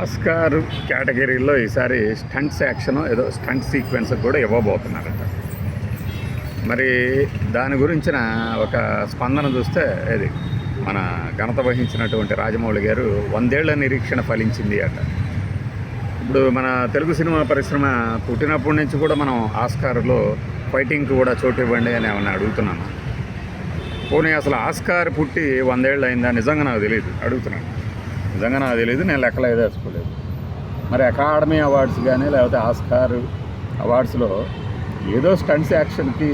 Oscar కేటగిరీలో ఈసారి stunts action ఏదో స్టంట్ సీక్వెన్స్ కూడా ఇవ్వబోతున్నారట మరి దాని గురించిన ఒక స్పందన చూస్తే ఇది మన ఘనత వహించినటువంటి రాజమౌళి గారు వందేళ్ళ నిరీక్షణ ఫలించింది అట. ఇప్పుడు మన తెలుగు సినిమా పరిశ్రమ పుట్టినప్పటి నుంచి కూడా మనం ఆస్కార్లో ఫైటింగ్కి కూడా చోటు ఇవ్వండి అని ఏమన్నా అడుగుతున్నాను? పోనీ అసలు ఆస్కార్ పుట్టి వందేళ్ళు అయిందా? నిజంగా నాకు తెలియదు అడుగుతున్నాను. నిజంగా నాకు తెలియదు నేను లెక్కలు వేసుకోలేదు. మరి అకాడమీ అవార్డ్స్ కానీ లేకపోతే ఆస్కార్ అవార్డ్స్లో ఏదో స్టంట్స్ యాక్షన్కి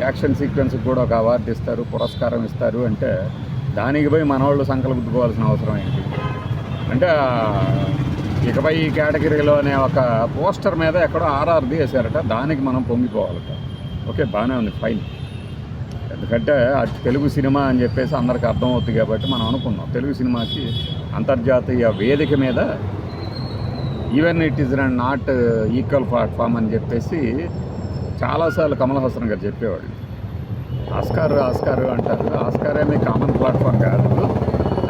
యాక్షన్ సీక్వెన్స్కి కూడా ఒక అవార్డు ఇస్తారు పురస్కారం ఇస్తారు అంటే దానికి పోయి మనవాళ్ళు సంకల్పించుకోవాల్సిన అవసరం ఏంటి? అంటే ఇకపై ఈ కేటగిరీలో అనే ఒక పోస్టర్ మీద ఎక్కడో ఆర్ఆర్ది వేశారట దానికి మనం పొంగిపోవాలట. ఓకే బాగానే ఉంది ఫైన్. ఎందుకంటే అది తెలుగు సినిమా అని చెప్పేసి అందరికి అర్థమవుతుంది కాబట్టి మనం అనుకున్నాం. తెలుగు సినిమాకి అంతర్జాతీయ వేదిక మీద even it is not equal platform అని చెప్పేసి చాలాసార్లు కమల్ హాసన్ గారు చెప్పేవాడు ఆస్కార్ ఆస్కార్ అంటారు. ఆస్కార్ ఏమీ కామన్ ప్లాట్ఫామ్ కాదు.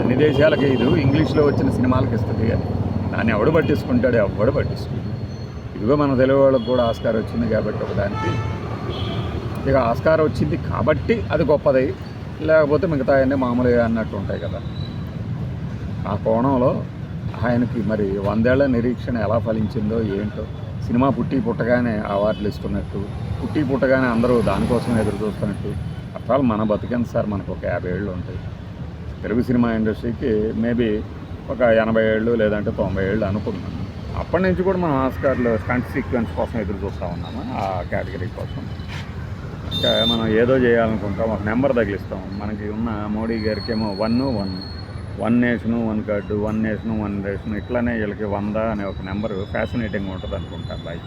అన్ని దేశాలకి ఇది ఇంగ్లీష్లో వచ్చిన సినిమాలకి ఇస్తుంది అని దాన్ని ఎవడు పట్టించుకుంటాడు? ఎవడు పట్టించుకుంటాడు? ఇదిగో మన తెలుగు వాళ్ళకి కూడా ఆస్కార్ వచ్చింది కాబట్టి ఒకదానికి ఇక ఆస్కార్ వచ్చింది కాబట్టి అది గొప్పది. లేకపోతే మిగతా అన్నీ మామూలుగా అన్నట్టు ఉంటాయి కదా. ఆ కోణంలో ఆయనకి మరి వందేళ్ళ నిరీక్షణ ఎలా ఫలించిందో ఏంటో సినిమా పుట్టి పుట్టగానే అవార్డులు ఇస్తున్నట్టు పుట్టి పుట్టగానే అందరూ దానికోసం ఎదురు చూస్తున్నట్టు అర్థాలు మన బతికింది సార్ మనకు ఒక యాభై ఏళ్ళు ఉంటాయి. తెలుగు సినిమా ఇండస్ట్రీకి మేబీ ఒక ఎనభై ఏళ్ళు లేదంటే తొంభై ఏళ్ళు అనుకుంటున్నాను అప్పటి నుంచి కూడా మనం ఆస్కార్లో స్టంట్ సీక్వెన్స్ కోసం ఎదురు చూస్తూ ఉన్నాము? ఆ కేటగిరీ కోసం. ఇంకా మనం ఏదో చేయాలనుకుంటాం ఒక నెంబర్ తగిలిస్తాం. మనకి ఉన్న మోడీ గారికి ఏమో one one. One nation one card one nation one ration ఇట్లానే వీళ్ళకి వంద అనే ఒక నెంబర్ ఫ్యాసినేటింగ్ ఉంటుంది అనుకుంటా బాయ్